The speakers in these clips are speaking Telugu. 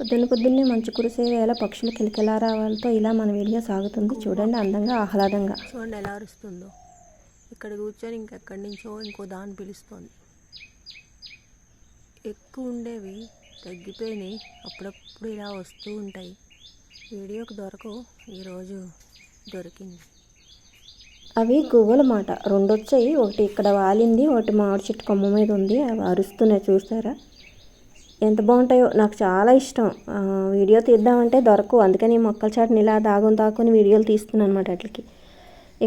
పొద్దున్న పొద్దున్నే మంచు కురిసే వేళ పక్షులు కిలకిలారావాలతో ఇలా మన వీడియో సాగుతుంది. చూడండి అందంగా ఆహ్లాదంగా. చూడండి ఎలా అరుస్తుందో. ఇక్కడ కూర్చొని ఇంకెక్కడి నుంచో ఇంకో దాన్ని పిలుస్తోంది. ఎక్కువ ఉండేవి తగ్గిపోయినాయి. అప్పుడప్పుడు ఇలా వస్తూ ఉంటాయి. వీడియోకి దొరకవు ఈరోజు దొరికింది. అవి గువ్వల మాట. రెండు వచ్చాయి ఒకటి ఇక్కడ వాలింది ఒకటి మామిడి చెట్టు కొమ్మ మీద ఉంది. అవి అరుస్తున్నాయి చూసారా ఎంత బాగుంటాయో నాకు చాలా ఇష్టం. వీడియో తీద్దామంటే దొరకవు అందుకని మొక్కల చాటుని ఇలా దాగం దాక్కుని వీడియోలు తీస్తున్నాను అనమాట వాటికి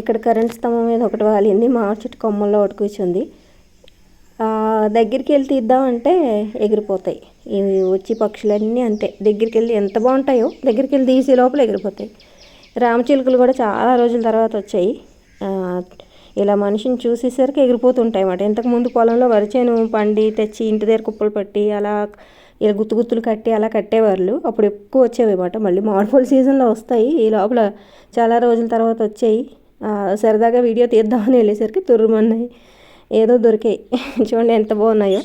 ఇక్కడ కరెంట్ స్తంభం మీద ఒకటి వాలింది. మా చెట్టు కొమ్మల్లో ఒకటి కూర్చుంది. దగ్గరికి వెళ్ళి తీద్దామంటే ఎగిరిపోతాయి. ఇవి వచ్చి పక్షులన్నీ అంతే. దగ్గరికి వెళ్ళి ఎంత బాగుంటాయో దగ్గరికి వెళ్ళి తీసే లోపల ఎగిరిపోతాయి. రామచిలుకలు కూడా చాలా రోజుల తర్వాత వచ్చాయి. ఇలా మనిషిని చూసేసరికి ఎగిరిపోతుంటాయి అన్నమాట ఇంతకుముందు పొలంలో వరిచేను పండి తెచ్చి ఇంటి దగ్గర కుప్పలు పట్టి అలా ఇలా గుత్తు గుత్తులు కట్టి అలా కట్టేవాళ్ళు. అప్పుడు ఎక్కువ వచ్చేవి అన్నమాట మళ్ళీ మామిడిపళ్ళు సీజన్లో వస్తాయి. ఈ లోపల చాలా రోజుల తర్వాత వచ్చాయి. సరదాగా వీడియో తీద్దామని వెళ్ళేసరికి తుర్రుమన్నాయి. ఏదో దొరికాయి. చూడండి ఎంత బాగున్నాయో.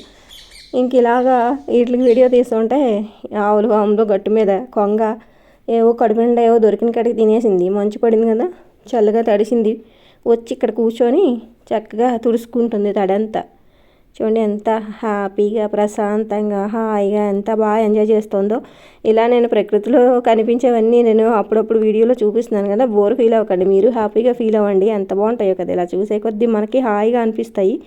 ఇంక ఇలాగా వీటికి వీడియో తీస్తుంటే ఆవులు పాములు గట్టు మీద కొంగ ఏవో కడుపు నిండా ఏవో దొరికిన కాడికి తినేసింది. మంచు పడింది కదా. చల్లగా తడిసింది. వచ్చి ఇక్కడ కూర్చొని చక్కగా తుడుచుకుంటుంది తడంతా. చూడండి ఎంత హ్యాపీగా ప్రశాంతంగా హాయిగా ఎంత బాగా ఎంజాయ్ చేస్తుందో. ఇలా నేను ప్రకృతిలో కనిపించేవన్నీ నేను అప్పుడప్పుడు వీడియోలో చూపిస్తున్నాను కదా బోర్ ఫీల్ అవ్వకండి. మీరు హ్యాపీగా ఫీల్ అవ్వండి. ఎంత బాగుంటాయో కదా ఇలా చూసే కొద్దీ మనకి హాయిగా అనిపిస్తాయి.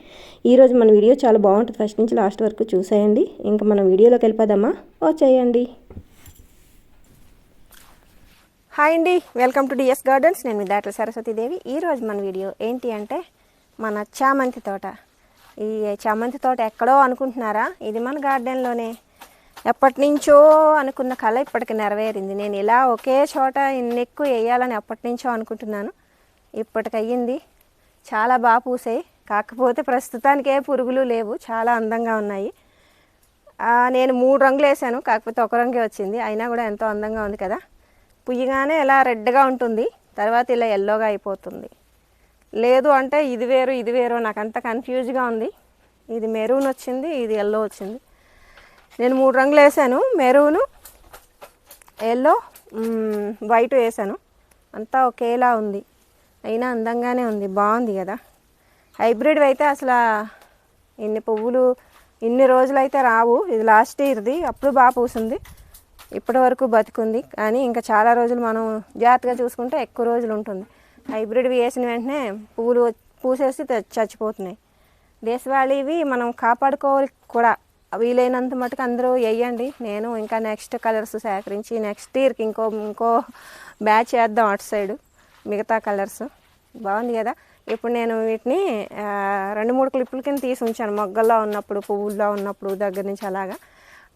ఈరోజు మన వీడియో చాలా బాగుంటుంది. ఫస్ట్ నుంచి లాస్ట్ వరకు చూసేయండి. ఇంకా మన వీడియోలోకి వెళ్ళిపోదామా? వచ్చేయండి హాయ్ అండి వెల్కమ్ టు డిఎస్ గార్డెన్స్. నేను మీ దాట్ల సరస్వతీదేవి. ఈరోజు మన వీడియో ఏంటి అంటే మన చామంతి తోట. ఈ చామంతి తోట ఎక్కడో అనుకుంటున్నారా? ఇది మన గార్డెన్లోనే. ఎప్పటి నుంచో అనుకున్న కళ ఇప్పటికి నెరవేరింది. నేను ఇలా ఒకే చోట ఇన్ని ఎక్కువ వేయాలని ఎప్పటి నుంచో అనుకుంటున్నాను. ఇప్పటికి అయ్యింది. చాలా బాగా పూసాయి. కాకపోతే ప్రస్తుతానికి ఏ పురుగులు లేవు. చాలా అందంగా ఉన్నాయి. నేను మూడు రంగులు వేసాను. కాకపోతే ఒక రంగే వచ్చింది. అయినా కూడా ఎంతో అందంగా ఉంది కదా. పుయ్యగానే ఇలా రెడ్గా ఉంటుంది. తర్వాత ఇలా ఎల్లోగా అయిపోతుంది. లేదు అంటే ఇది వేరు ఇది వేరు నాకు అంత కన్ఫ్యూజ్గా ఉంది. ఇది మెరూన్ వచ్చింది ఇది ఎల్లో వచ్చింది. నేను మూడు రంగులు వేసాను. మెరూను ఎల్లో వైట్ వేసాను. అంతా ఒకేలా ఉంది. అయినా అందంగానే ఉంది. బాగుంది కదా. హైబ్రిడ్ అయితే అసలు ఇన్ని పువ్వులు ఇన్ని రోజులైతే రావు. ఇది లాస్ట్ ఇయర్ది అప్పుడు బాగా పూసింది. ఇప్పటి వరకు బతికుంది. కానీ ఇంకా చాలా రోజులు మనం జాగ్రత్తగా చూసుకుంటే ఎక్కువ రోజులు ఉంటుంది. హైబ్రిడ్ వేసిన వెంటనే పువ్వులు పూసేసి చచ్చిపోతున్నాయి. దేశవాళీవి మనం కాపాడుకోవాలి కూడా. వీలైనంత మటుకు అందరూ వేయండి. నేను ఇంకా నెక్స్ట్ కలర్స్ సేకరించి నెక్స్ట్ ఇయర్కి ఇంకో ఇంకో బ్యాచ్ వేద్దాం అటు సైడు. మిగతా కలర్స్ బాగుంది కదా? ఇప్పుడు నేను వీటిని రెండు మూడు క్లిప్పుల కింద తీసి ఉంచాను. మొగ్గల్లో ఉన్నప్పుడు పువ్వుల్లో ఉన్నప్పుడు దగ్గర నుంచి అలాగా.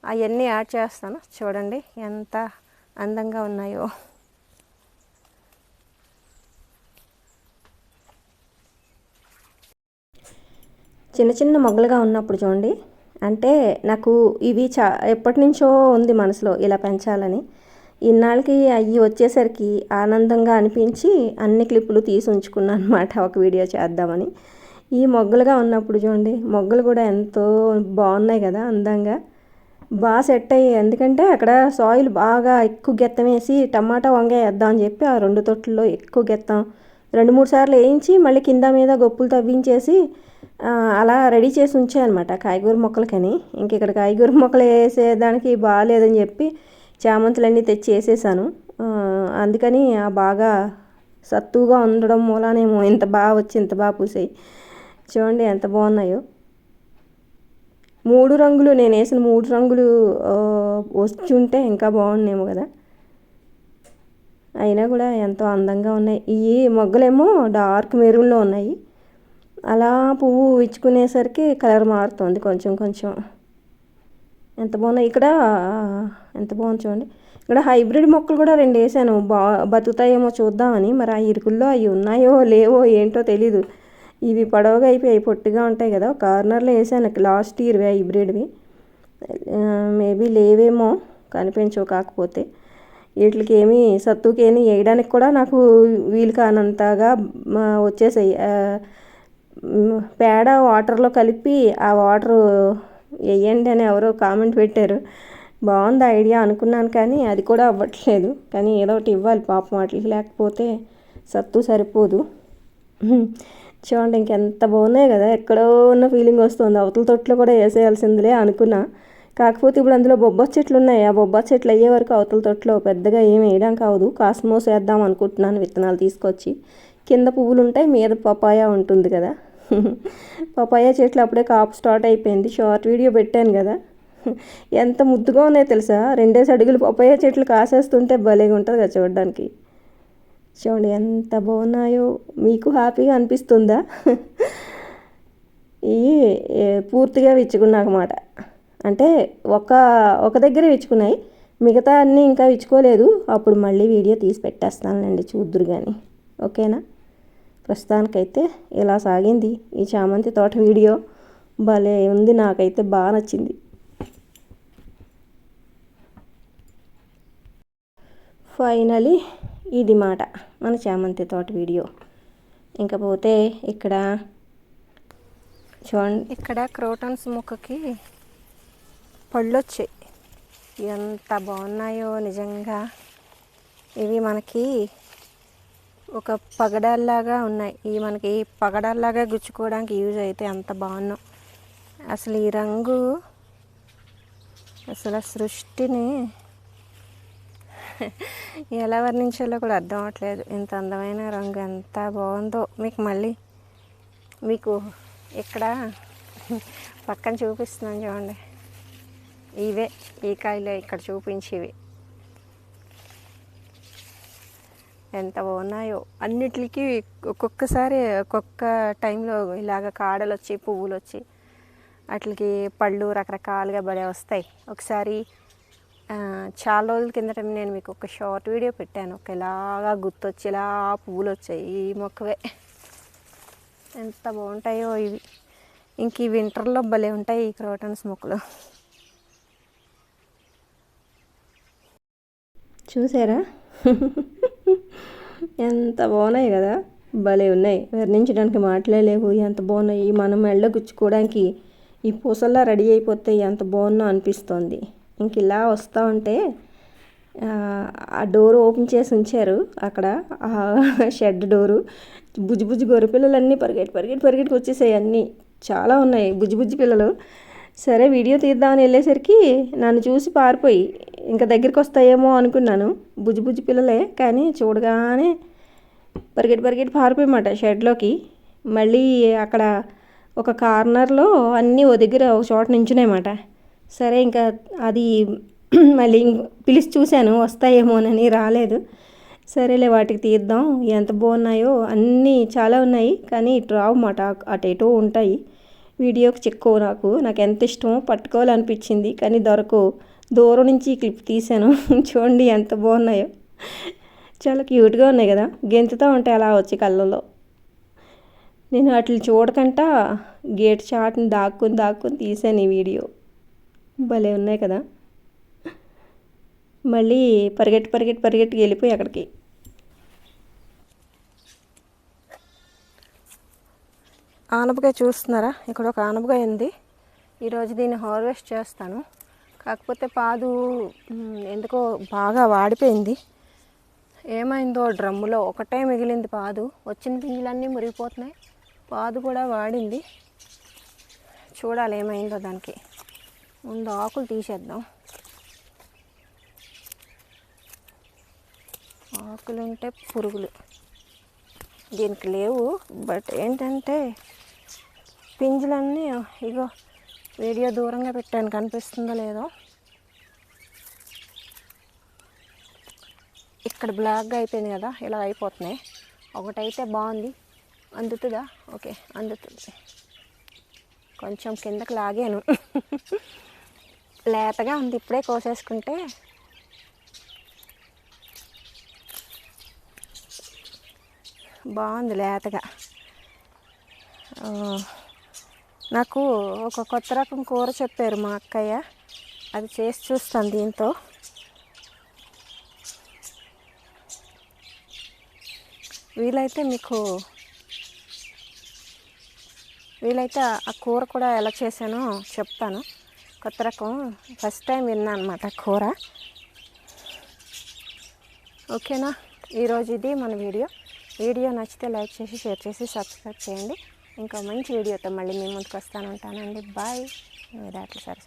అవన్నీ యాడ్ చేస్తాను. చూడండి ఎంత అందంగా ఉన్నాయో. చిన్న చిన్న మొగ్గలుగా ఉన్నప్పుడు చూడండి. అంటే నాకు ఇవి చా ఎప్పటి నుంచో ఉంది మనసులో ఇలా పెంచాలని. ఇన్నాళ్ళకి అవి వచ్చేసరికి ఆనందంగా అనిపించి అన్ని క్లిప్పులు తీసి ఉంచుకున్నాను అనమాట ఒక వీడియో చేద్దామని. ఈ మొగ్గలుగా ఉన్నప్పుడు చూడండి మొగ్గలు కూడా ఎంతో బాగున్నాయి కదా అందంగా. బాగా సెట్ అయ్యాయి. ఎందుకంటే అక్కడ సాయిల్ బాగా ఎక్కువ గెత్తం వేసి టమాటా వంకాయ వేద్దాం అని చెప్పి ఆ రెండు తొట్టుల్లో ఎక్కువ గెత్తం. రెండు మూడు సార్లు వేయించి మళ్ళీ కింద మీద గొప్పులు తవ్వించేసి అలా రెడీ చేసి ఉంచాయన్నమాట కాయగూర మొక్కలకని. ఇంక ఇక్కడ కాయగూర మొక్కలు వేసేదానికి బాగాలేదని చెప్పి చామంతులన్నీ తెచ్చి వేసేసాను. అందుకని ఆ బాగా సత్తుగా ఉండడం మూలానేమో. ఇంత బాగా వచ్చి ఇంత బాగా పూసాయి. చూడండి ఎంత బాగున్నాయో. మూడు రంగులు నేను వేసిన మూడు రంగులు ఆ, వచ్చుంటే ఇంకా బాగుండేమో కదా. అయినా కూడా ఎంతో అందంగా ఉన్నాయి. ఈ మొగ్గలేమో డార్క్ మెరూన్లో ఉన్నాయి. అలా పువ్వు ఇచ్చుకునేసరికి కలర్ మారుతుంది కొంచెం కొంచెం. ఎంత బాగున్నాయి? ఇక్కడ ఎంత బాగుంది చూడండి. ఇక్కడ హైబ్రిడ్ మొక్కలు కూడా రెండు వేసాను. బా బతుకుతాయేమో చూద్దామని. మరి ఆ ఇరుకుల్లో అవి ఉన్నాయో లేవో ఏంటో తెలీదు. ఇవి పొడవుగా అయిపోయి పొట్టిగా ఉంటాయి కదా కార్నర్లో వేసాను లాస్ట్ ఇయర్ హైబ్రిడ్వి మేబీ లేవేమో కనిపించవు కాకపోతే. వీటికి ఏమి సత్తుకేమి వేయడానికి కూడా నాకు వీలు కానంతగా వచ్చేసాయి. పేడ వాటర్లో కలిపి ఆ వాటర్ వేయండి అని ఎవరో కామెంట్ పెట్టారు. బాగుంది ఐడియా అనుకున్నాను కానీ అది కూడా అవ్వట్లేదు. కానీ ఏదో ఒకటి ఇవ్వాలి పాపం వాటికి లేకపోతే సత్తు సరిపోదు. చూడండి ఇంకెంత బాగున్నాయి కదా. ఎక్కడో ఉన్న ఫీలింగ్ వస్తుంది. అవతల తొట్లో కూడా వేసేయాల్సిందిలే అనుకున్నా. కాకపోతే ఇప్పుడు అందులో బొబ్బా చెట్లు ఉన్నాయి. ఆ బొబ్బా చెట్లు అయ్యే వరకు అవతల తొట్లో పెద్దగా ఏం వేయడానికి కావదు కాస్మోస్ వేద్దాం అనుకుంటున్నాను విత్తనాలు తీసుకొచ్చి. కింద పువ్వులు ఉంటాయి మీద పపాయ ఉంటుంది కదా. పపాయ చెట్లు అప్పుడే కాపు స్టార్ట్ అయిపోయింది. షార్ట్ వీడియో పెట్టాను కదా. ఎంత ముద్దుగా ఉన్నాయో తెలుసా? రెండేసి అడుగులు పపాయ చెట్లు కాసేస్తుంటే భలేగా ఉంటుంది కదా చూడడానికి. చూడండి ఎంత బాగున్నాయో. మీకు హ్యాపీగా అనిపిస్తుందా? ఇవి పూర్తిగా విచ్చుకున్నాకమాట. అంటే ఒక ఒక దగ్గరే విచ్చుకున్నాయి. మిగతా అన్నీ ఇంకా విచ్చుకోలేదు. అప్పుడు మళ్ళీ వీడియో తీసి పెట్టేస్తానులేండి చూద్దురు కానీ ఓకేనా? ప్రస్తుతానికైతే ఇలా సాగింది ఈ చామంతి తోట వీడియో. భలే ఉంది నాకైతే బాగా నచ్చింది. ఫైనలీ ఇది మాట మన చామంతి తోట వీడియో. ఇంకా పోతే ఇక్కడ చూడండి. ఇక్కడ క్రోటన్స్ ముక్కకి పళ్ళు వచ్చాయి ఎంత బాగున్నాయో నిజంగా. ఇవి మనకి ఒక పగడాల్లాగా ఉన్నాయి. ఇవి మనకి పగడాల్లాగా గుచ్చుకోవడానికి యూజ్ అయితే అంత బాగున్నాం అసలు ఈ రంగు అసలు సృష్టిని ఎలా వర్ణించాలో కూడా అర్థం అవట్లేదు ఇంత అందమైన రంగు ఎంత బాగుందో మీకు మళ్ళీ మీకు ఇక్కడ పక్కన చూపిస్తున్నాను చూడండి. ఇవే ఈ కాయలే ఇక్కడ చూపించేవి. ఎంత బాగున్నాయో. అన్నిటికీ ఒక్కొక్కసారి ఒక్కొక్క టైంలో ఇలాగ కాడలు వచ్చి పువ్వులు వచ్చి వాటికి పళ్ళు రకరకాలుగా బలే వస్తాయి. ఒకసారి చాలా రోజుల కిందట నేను మీకు ఒక షార్ట్ వీడియో పెట్టాను. ఒక ఇలాగా గుర్తొచ్చేలా పువ్వులు వచ్చాయి ఈ మొక్కవే. ఎంత బాగుంటాయో ఇవి. ఇంక ఈ వింటర్లో భలే ఉంటాయి ఈ క్రోటన్స్ మొక్కలు. చూసారా? ఎంత బాగున్నాయి కదా? భలే ఉన్నాయి. వర్ణించడానికి మాట్లాడలేవు ఎంత బాగున్నాయి. మనం మెళ్ళ గుచ్చుకోవడానికి ఈ పూసల్లా రెడీ అయిపోతే ఎంత బాగున్నా అనిపిస్తోంది. ఇంక ఇలా వస్తూ ఉంటే ఆ, డోర్ ఓపెన్ చేసి ఉంచారు. అక్కడ ఆ షెడ్ డోరు. బుజ్జి బుజ్జి గొర్రె పిల్లలన్నీ పరిగెట్టి పరిగెట్టి పరిగెట్టి వచ్చేసాయి అన్నీ. చాలా ఉన్నాయి బుజ్జి బుజ్జి పిల్లలు. సరే వీడియో తీద్దామని వెళ్ళేసరికి నన్ను చూసి పారిపోయి ఇంకా దగ్గరికి వస్తాయేమో అనుకున్నాను. బుజ్జి బుజ్జి పిల్లలే కానీ చూడగానే పరిగెట్టి పరిగెట్టి పారిపోయమాట షెడ్లోకి. మళ్ళీ అక్కడ ఒక కార్నర్లో అన్నీ ఓ దగ్గర ఒక చోట నించున్నాయన్నమాట సరే ఇంకా అది మళ్ళీ పిలిచి చూశాను వస్తాయేమోనని రాలేదు. సరేలే వాటికి తీద్దాం ఎంత బాగున్నాయో అన్నీ చాలా ఉన్నాయి కానీ ఇటు రావు మాట అటు ఎటో ఉంటాయి. వీడియోకి చిక్కవు నాకు నాకు ఎంత ఇష్టమో పట్టుకోవాలనిపించింది కానీ దొరకవు దూరం నుంచి క్లిప్ తీశాను. చూడండి ఎంత బాగున్నాయో. చాలా క్యూట్గా ఉన్నాయి కదా గెంతుతూ ఉంటాయి అలా వచ్చి కళ్ళలో నేను వాటిని చూడకంట గేట్ చాట్ని దాక్కుని దాక్కుని తీసాను ఈ వీడియో. భలే ఉన్నాయి కదా. మళ్ళీ పరిగెట్టి పరిగెట్టి పరిగెట్టి వెళ్ళిపోయి అక్కడికి. ఆనపకాయ చూస్తున్నారా? ఇక్కడ ఒక ఆనపకాయ ఉంది. ఈరోజు దీన్ని హార్వెస్ట్ చేస్తాను. కాకపోతే పాదు ఎందుకో బాగా వాడిపోయింది. ఏమైందో డ్రమ్ములో ఒకటే మిగిలింది పాదు. వచ్చిన పింజలన్నీ మురిగిపోతున్నాయి. పాదు కూడా వాడింది. చూడాలి ఏమైందో దానికి. ముందు ఆకులు తీసేద్దాం. ఆకులు ఉంటే పురుగులు. దీనికి లేవు బట్ ఏంటంటే పింజలన్నీ ఇగో వీడియో దూరంగా పెట్టాను కనిపిస్తుందో లేదో. ఇక్కడ బ్లాక్గా అయిపోయింది కదా ఇలా అయిపోతున్నాయి. ఒకటైతే బాగుంది. అందుతుందా? ఓకే అందుతుంది. కొంచెం కిందకి లాగాను. లేతగా ఉంది. ఇప్పుడే కోసేసుకుంటే బాగుంది లేతగా. నాకు ఒక కొత్త రకం కూర చెప్పారు మా అక్కయ్య. అది చేసి చూస్తాను దీంతో. వీలైతే మీకు వీలైతే ఆ కూర కూడా ఎలా చేశానో చెప్తాను. కొత్త రకం. ఫస్ట్ టైం విన్నా అనమాట కూర. ఓకేనా? ఈరోజు ఇది మన వీడియో. వీడియో నచ్చితే లైక్ చేసి షేర్ చేసి సబ్స్క్రైబ్ చేయండి. ఇంకా మంచి వీడియోతో మళ్ళీ మీ ముందుకు వస్తాను. ఉంటానండి. బాయ్. దాంట్లో సరే